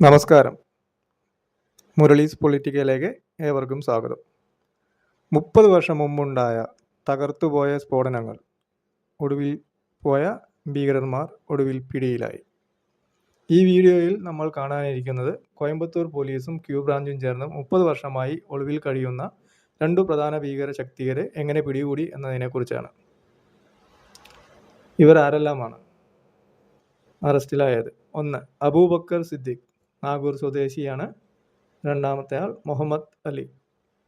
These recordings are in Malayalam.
നമസ്കാരം. മുരളീസ് പൊളിറ്റിക്കയിലേക്ക് ഏവർക്കും സ്വാഗതം. മുപ്പത് വർഷം മുമ്പുണ്ടായ തകർത്തുപോയ സ്ഫോടനങ്ങൾ ഒടുവിൽ പോയ ഭീകരന്മാർ ഒടുവിൽ പിടിയിലായി. ഈ വീഡിയോയിൽ നമ്മൾ കാണാനിരിക്കുന്നത് കോയമ്പത്തൂർ പോലീസും ക്യൂ ബ്രാഞ്ചും ചേർന്ന് മുപ്പത് വർഷമായി ഒളിവിൽ കഴിയുന്ന രണ്ടു പ്രധാന ഭീകര ശക്തികരെ എങ്ങനെ പിടികൂടി എന്നതിനെക്കുറിച്ചാണ്. ഇവർ ആരെല്ലാമാണ് അറസ്റ്റിലായത് ഒന്ന് അബൂബക്കർ സിദ്ദിഖ് നാഗൂർ സ്വദേശിയാണ്. രണ്ടാമത്തെ ആൾ മുഹമ്മദ് അലി.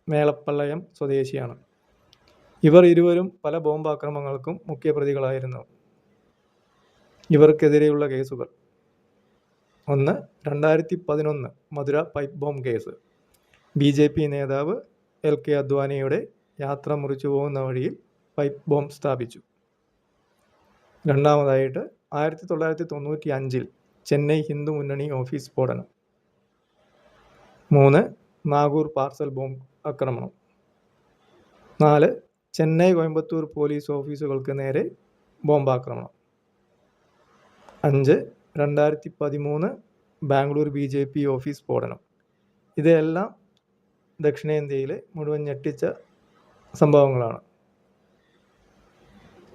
മേളപ്പള്ളയം സ്വദേശിയാണ്. ഇവർ ഇരുവരും പല ബോംബാക്രമങ്ങൾക്കും മുഖ്യ പ്രതികളായിരുന്നു ഇവർക്കെതിരെയുള്ള കേസുകൾ. ഒന്ന് രണ്ടായിരത്തി പതിനൊന്ന് Madurai pipe bomb case. B J P നേതാവ് എൽ കെ അദ്വാനിയുടെ യാത്ര മുറിച്ചു പോകുന്ന വഴിയിൽ പൈപ്പ് ബോംബ് സ്ഥാപിച്ചു. രണ്ടാമതായിട്ട് ആയിരത്തി തൊള്ളായിരത്തി തൊണ്ണൂറ്റി അഞ്ചിൽ ചെന്നൈ ഹിന്ദു മുന്നണി ഓഫീസ് സ്ഫോടനം. മൂന്ന് നാഗൂർ പാർസൽ ബോംബ് ആക്രമണം. നാല് ചെന്നൈ കോയമ്പത്തൂർ പോലീസ് ഓഫീസുകൾക്ക് നേരെ ബോംബാക്രമണം. അഞ്ച് രണ്ടായിരത്തി പതിമൂന്ന് Bangalore B J P office സ്ഫോടനം. ഇതെല്ലാം ദക്ഷിണേന്ത്യയിലെ മുഴുവൻ ഞെട്ടിച്ച സംഭവങ്ങളാണ്.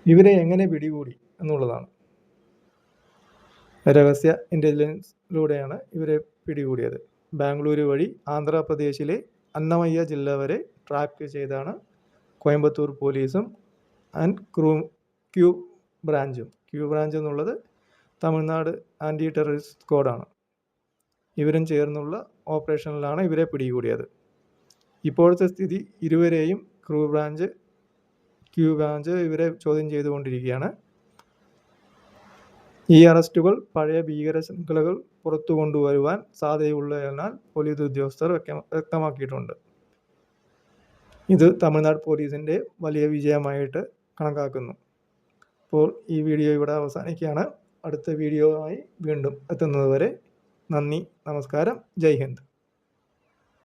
ഇവരെ എങ്ങനെ പിടികൂടി എന്നുള്ളതാണ്. രഹസ്യ ഇന്റലിജൻസിലൂടെയാണ് ഇവരെ പിടികൂടിയത്. ബാംഗ്ലൂരു വഴി ആന്ധ്രാപ്രദേശിലെ അന്നമയ്യ ജില്ല വരെ ട്രാക്ക് ചെയ്താണ് കോയമ്പത്തൂർ പോലീസും ആൻഡ് ക്രൂ ക്യൂ ബ്രാഞ്ചും. ക്യൂ ബ്രാഞ്ച് എന്നുള്ളത് തമിഴ്നാട് ആന്റി ടെററിസ്റ്റ് സ്ക്വാഡാണ് ഇവരും ചേർന്നുള്ള ഓപ്പറേഷനിലാണ് ഇവരെ പിടികൂടിയത്. ഇപ്പോഴത്തെ സ്ഥിതി ഇരുവരെയും ക്രൂ ബ്രാഞ്ച് ക്യൂ ബ്രാഞ്ച് ഇവരെ ചോദ്യം ചെയ്തുകൊണ്ടിരിക്കുകയാണ്. ഈ അറസ്റ്റുകൾ പഴയ ഭീകര ശൃംഖലകൾ പുറത്തു കൊണ്ടുവരുവാൻ സാധ്യതയുള്ളതിനാൽ പോലീസ് ഉദ്യോഗസ്ഥർ വ്യക്തമാക്കിയിട്ടുണ്ട്. ഇത് തമിഴ്നാട് പോലീസിന്റെ വലിയ വിജയമായിട്ട് കണക്കാക്കുന്നു. അപ്പോൾ ഈ വീഡിയോ ഇവിടെ അവസാനിക്കുകയാണ്. അടുത്ത വീഡിയോ ആയി വീണ്ടും എത്തുന്നതുവരെ നന്ദി നമസ്കാരം ജയ് ഹിന്ദ്.